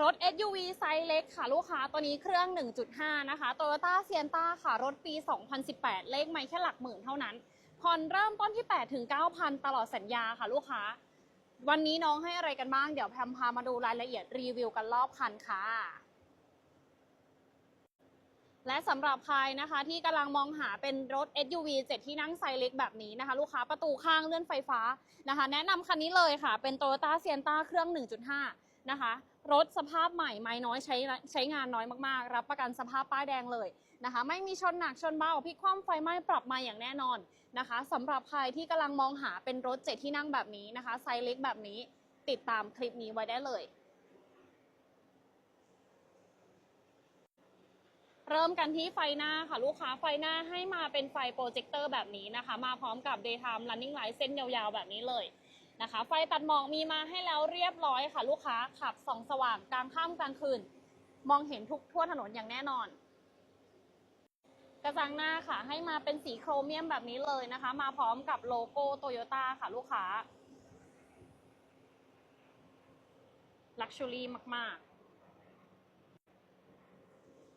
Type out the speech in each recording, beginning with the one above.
รถ SUV ไซส์เล็กค่ะลูกค้าตัวนี้เครื่อง 1.5 นะคะ Toyota Sienna ค่ะรถปี 2018 เลขไม่แค่หลักหมื่นเท่านั้น ผ่อนเริ่มต้นที่ 8 ถึง 9,000 ตลอดสัญญาค่ะลูกค้า วันนี้น้องให้อะไรกันบ้าง เดี๋ยวแพมพามาดูรายละเอียดรีวิวกันรอบคันค่ะและสำหรับใครนะคะที่กำลังมองหาเป็นรถ SUV 7 ที่นั่งไซส์เล็กแบบนี้นะคะ ลูกค้าประตูข้างเลื่อนไฟฟ้านะคะ แนะนำคันนี้เลยค่ะ เป็น Toyota Sienna เครื่อง 1.5 นะคะ รถสภาพใหม่ไม่น้อยใช้ใช้งานน้อยมากๆ รับประกันสภาพป้ายแดงเลยนะคะ ไม่มีชนหนักชนเบาพลิกคว่ำไฟไหม้ปรับมาอย่างแน่นอนนะคะสำหรับใครที่กำลังมองหาเป็นรถ7ที่นั่งแบบนี้นะคะไซส์เล็กแบบนี้ติดตามคลิปนี้ไว้ได้เลยเริ่มกันที่ไฟหน้าค่ะ ลูกค้าไฟหน้าให้มาเป็นไฟโปรเจคเตอร์แบบนี้นะคะ มาพร้อมกับ daytime running light เส้นยาวๆ แบบนี้เลย นะคะ ไฟตัดหมอกมีมาให้แล้วเรียบร้อยค่ะลูกค้าขับส่องสว่างกลางค่ำกลางคืน มองเห็นทุกทั่วถนนอย่างแน่นอน กระจังหน้าค่ะ ให้มาเป็นสีโครเมียมแบบนี้เลยนะคะ มาพร้อมกับโลโก้โตโยต้าค่ะลูกค้าลักชัวรี่มาก ๆ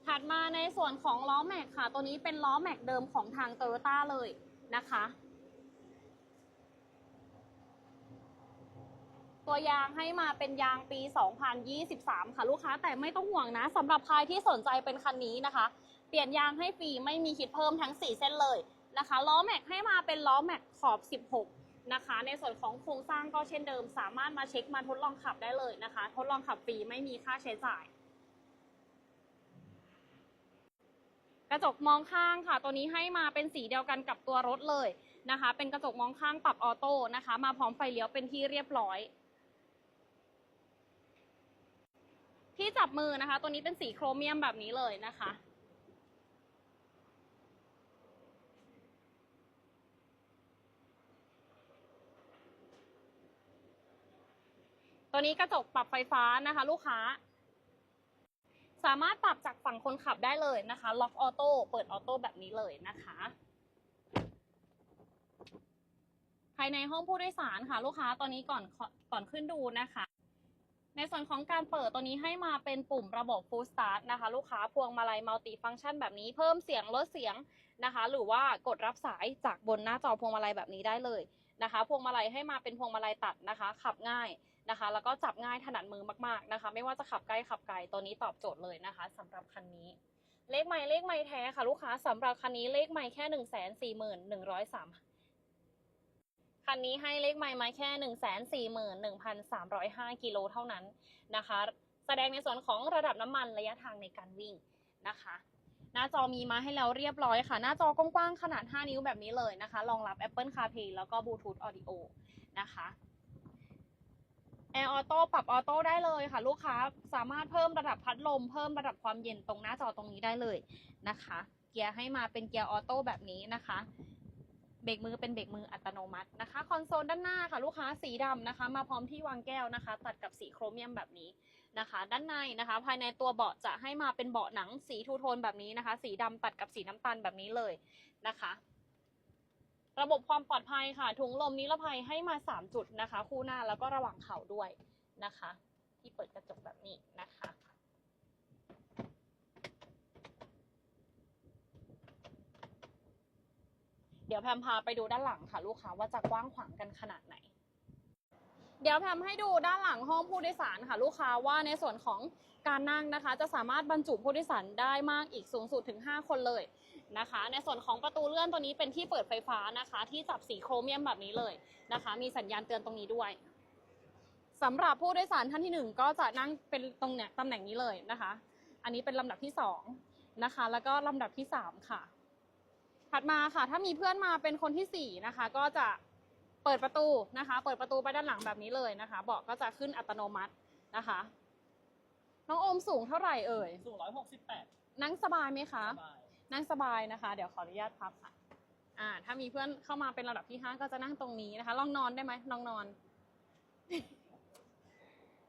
ถัดมาในส่วนของล้อแม็กค่ะ ตัวนี้เป็นล้อแม็กเดิมของทางโตโยต้าเลยนะคะ ตัวยางให้มาเป็นยางปี 2023 ค่ะลูกค้า แต่ไม่ต้องห่วงนะสำหรับใครที่สนใจเป็นคันนี้นะคะ เปลี่ยนยางให้ฟรีไม่มีคิดเพิ่มทั้ง 4 เส้นเลยนะคะล้อแม็กให้มาเป็นล้อแม็กขอบ 16 นะคะ ในส่วนของโครงสร้างก็เช่นเดิม สามารถมาเช็คมาทดลองขับได้เลยนะคะ ทดลองขับฟรีไม่มีค่าใช้จ่าย กระจกมองข้างค่ะ ตัวนี้ให้มาเป็นสีเดียวกันกับตัวรถเลยนะคะ เป็นกระจกมองข้างปรับออโต้นะคะ มาพร้อมไฟเลี้ยวเป็นที่เรียบร้อย จับมือนะคะ ตัวนี้เป็นสีโครเมียมแบบนี้เลยนะคะ ตัวนี้กระจกปรับไฟฟ้านะคะ ลูกค้า สามารถปรับจากฝั่งคนขับได้เลยนะคะ ล็อกออโต้เปิดออโต้แบบนี้เลยนะคะภายในห้องผู้โดยสารค่ะ ลูกค้าตอนนี้ก่อนก่อนขึ้นดูนะคะ ในส่วนของการเปิดตัวนี้ให้มาเป็นปุ่มระบบ Full Start นะคะ ลูกค้าพวงมาลัยมัลติฟัง c t ชันแบบนี้เพิ่มเสียงลดเสียงนะคะ หรือว่ากดรับสายจากบนหน้าจอพวงมาลัยแบบนี้ได้เลยนะคะ พวงมาลัยให้มาเป็นพวงมาลัยตัดนะคะ ขับง่ายนะคะ แล้วก็จับง่ายถนัดมือมากๆนะคะ ไม่ว่าจะขับใกล้ขับไกลตัวนี้ตอบโจทย์เลยนะคะสำหรับคันนี้ เลขใหม่เลขใหม่แท้ค่ะ ลูกค้าสำหรับคันนี้เลขใหม่แค่หนึ่งแสนสี่หมื่นหนึ่งร้อยสาม คันนี้ให้เลขใหม่มาแค่หนึ่งแสนสี่หมื่นหนึ่งพันสามร้อยห้ากิโลเท่านั้นนะคะ แสดงในส่วนของระดับน้ำมันระยะทางในการวิ่งนะคะ หน้าจอมีมาให้แล้วเรียบร้อยค่ะ หน้าจอกว้างๆ ขนาด 5 นิ้วแบบนี้เลยนะคะรองรับ Apple CarPlay แล้วก็ Bluetooth Audio นะคะแอร์ออโต้ปรับออโต้ได้เลยค่ะ ลูกค้าสามารถเพิ่มระดับพัดลม เพิ่มระดับความเย็นตรงหน้าจอตรงนี้ได้เลยนะคะ เกียร์ให้มาเป็นเกียร์ออโต้แบบนี้นะคะ เบรกมือเป็นเบรกมืออัตโนมัตินะคะคอนโซลด้านหน้าค่ะลูกค้าสีดำนะคะ มาพร้อมที่วางแก้วนะคะ ตัดกับสีโครเมียมแบบนี้นะคะ ด้านในนะคะ ภายในตัวเบาะจะให้มาเป็นเบาะหนังสีทูโทนแบบนี้นะคะ สีดำตัดกับสีน้ำตาลแบบนี้เลยนะคะ ระบบความปลอดภัยค่ะถุงลมนิรภัยให้มา 3 จุดนะคะ คู่หน้าแล้วก็ระหว่างเข่าด้วยนะคะ ที่เปิดกระจกแบบนี้นะคะ เดี๋ยวแพมพาไปดูด้านหลังค่ะ ลูกค้าว่าจะกว้างขวางกันขนาดไหน เดี๋ยวแพมให้ดูด้านหลังห้องผู้โดยสารค่ะลูกค้าว่าในส่วนของการนั่งนะคะ จะสามารถบรรจุผู้โดยสารได้มากอีกสูงสุดถึง 5 คนเลยนะคะ ในส่วนของประตูเลื่อนตัวนี้เป็นที่เปิดไฟฟ้านะคะ ที่จับสีโครเมียมแบบนี้เลยนะคะ มีสัญญาณเตือนตรงนี้ด้วยสำหรับผู้โดยสารท่านที่หนึ่งก็จะนั่งเป็นตรงเนี้ยตำแหน่งนี้เลยนะคะ อันนี้เป็นลำดับที่สองนะคะ แล้วก็ลำดับที่สามค่ะ ถัดมาค่ะ ถ้ามีเพื่อนมาเป็นคนที่สี่นะคะ ก็จะเปิดประตูนะคะ เปิดประตูไปด้านหลังแบบนี้เลยนะคะเบาะก็จะขึ้นอัตโนมัตินะคะ น้องโอมสูงเท่าไหร่เอ่ย สูงร้อยหกสิบแปดนั่งสบายไหมคะ สบายนั่งสบายนะคะ เดี๋ยวขออนุญาตพับค่ะ อ่า ถ้ามีเพื่อนเข้ามาเป็นระดับที่ห้าก็จะนั่งตรงนี้นะคะ ลองนอนได้ไหมลองนอน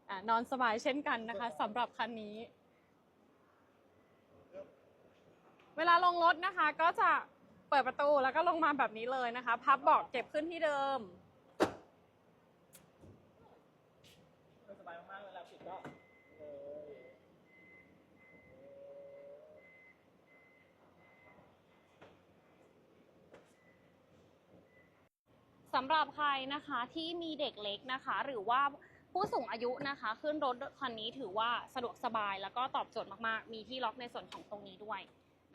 อ่านอนสบายเช่นกันนะคะสำหรับคันนี้ เวลาลงรถนะคะ ก็จะ เปิดประตูแล้วก็ลงมาแบบนี้เลยนะคะ พับเบาะเก็บขึ้นที่เดิม สบายมากๆเวลาปิดก็เออสำหรับใครนะคะที่มีเด็กเล็กนะคะ หรือว่าผู้สูงอายุนะคะ ขึ้นรถคันนี้ถือว่าสะดวกสบายแล้วก็ตอบโจทย์มากๆ มีที่ล็อกในส่วนของตรงนี้ด้วย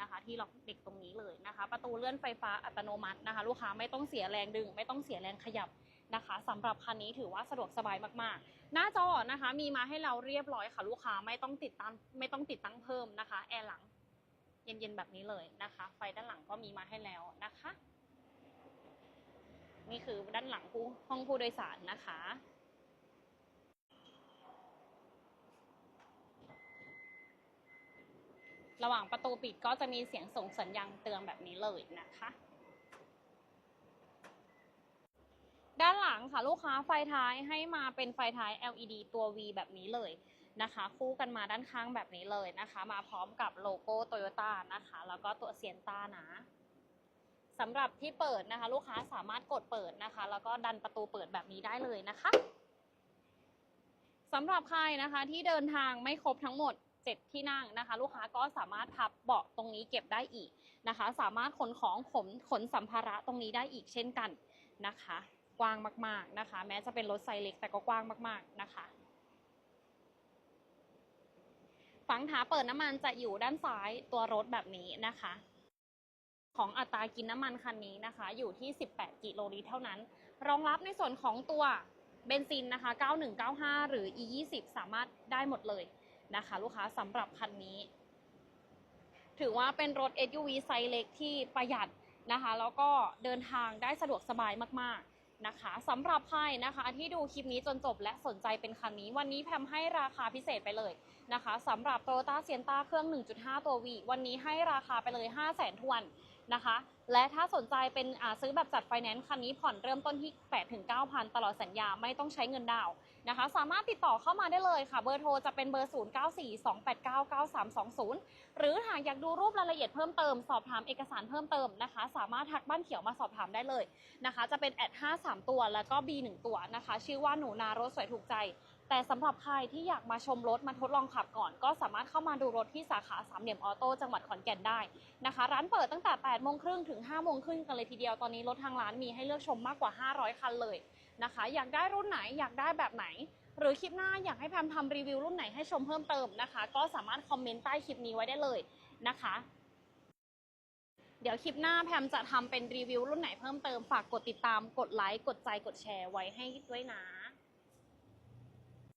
นะคะ ที่ล็อกเด็กตรงนี้เลยนะคะ ประตูเลื่อนไฟฟ้าอัตโนมัตินะคะ ลูกค้าไม่ต้องเสียแรงดึง ไม่ต้องเสียแรงขยับนะคะสำหรับคันนี้ถือว่าสะดวกสบายมากๆ หน้าจอนะคะ มีมาให้เราเรียบร้อยค่ะ ลูกค้าไม่ต้องติดตั้งไม่ต้องติดตั้งเพิ่มนะคะแอร์หลังเย็นๆแบบนี้เลยนะคะ ไฟด้านหลังก็มีมาให้แล้วนะคะ นี่คือด้านหลังผู้ห้องผู้โดยสารนะคะ ระหว่างประตูปิดก็จะมีเสียงส่งสัญญาณเตือนแบบนี้เลยนะคะ ด้านหลังค่ะลูกค้าไฟท้ายให้มาเป็นไฟท้าย LED ตัว V แบบนี้เลยนะคะ คู่กันมาด้านข้างแบบนี้เลยนะคะ มาพร้อมกับโลโก้โตโยต้านะคะ แล้วก็ตัวเซียนต้านะสำหรับที่เปิดนะคะ ลูกค้าสามารถกดเปิดนะคะ แล้วก็ดันประตูเปิดแบบนี้ได้เลยนะคะสำหรับใครนะคะที่เดินทางไม่ครบทั้งหมด 7 ที่นั่งนะคะ ลูกค้าก็สามารถพับเบาะตรงนี้เก็บได้อีกนะคะ สามารถขนของขนขนสัมภาระตรงนี้ได้อีกเช่นกันนะคะ กว้างมากๆนะคะ แม้จะเป็นรถไซส์เล็กแต่ก็กว้างมากๆนะคะฝังถาเปิดน้ำมันจะอยู่ด้านซ้ายตัวรถแบบนี้นะคะของอัตรากินน้ำมันคันนี้นะคะ อยู่ที่ 18 กิโลลิตรเท่านั้น รองรับในส่วนของตัวเบนซินนะคะ 9195 หรือ E20 สามารถได้หมดเลย นะคะ ลูกค้าสำหรับคันนี้ ถือว่าเป็นรถ SUV ไซส์เล็กที่ประหยัดนะคะ แล้วก็เดินทางได้สะดวกสบายมากๆนะคะสำหรับใครนะคะที่ดูคลิปนี้จนจบและสนใจเป็นคันนี้ วันนี้แพมให้ราคาพิเศษไปเลยนะคะสำหรับ Toyota Sienna เครื่อง 1.5 ตัว V วันนี้ให้ราคาไปเลย 5 0 0 0 0 0ทวน นะคะ และถ้าสนใจเป็นซื้อแบบจัดไฟแนนซ์คันนี้ผ่อนเริ่มต้นที่8-9,000 ตลอดสัญญาไม่ต้องใช้เงินดาวน์นะคะ สามารถติดต่อเข้ามาได้เลยค่ะ เบอร์โทรจะเป็นเบอร์ 0942899320 หรือหากอยากดูรูปรายละเอียดเพิ่มเติม สอบถามเอกสารเพิ่มเติมนะคะ สามารถทักบ้านเขียวมาสอบถามได้เลยนะคะ จะเป็นแอด53 ตัวแล้วก็ B 1 ตัวนะคะ ชื่อว่าหนูนารถสวยถูกใจ แต่สำหรับใครที่อยากมาชมรถมาทดลองขับก่อน ก็สามารถเข้ามาดูรถที่สาขาสามเหลี่ยมออโต้จังหวัดขอนแก่นได้นะคะ ร้านเปิดตั้งแต่8โมงครึ่งถึง5โมงครึ่งกันเลยทีเดียวตอนนี้รถทางร้านมีให้เลือกชมมากกว่า 500 คันเลยนะคะ อยากได้รุ่นไหนอยากได้แบบไหน หรือคลิปหน้าอยากให้แพมทำรีวิวรุ่นไหนให้ชมเพิ่มเติมนะคะ ก็สามารถคอมเมนต์ใต้คลิปนี้ไว้ได้เลยนะคะเดี๋ยวคลิปหน้าแพมจะทำเป็นรีวิวรุ่นไหนเพิ่มเติมฝากกดติดตามกดไลค์กดใจกดแชร์ไว้ให้ด้วยนะ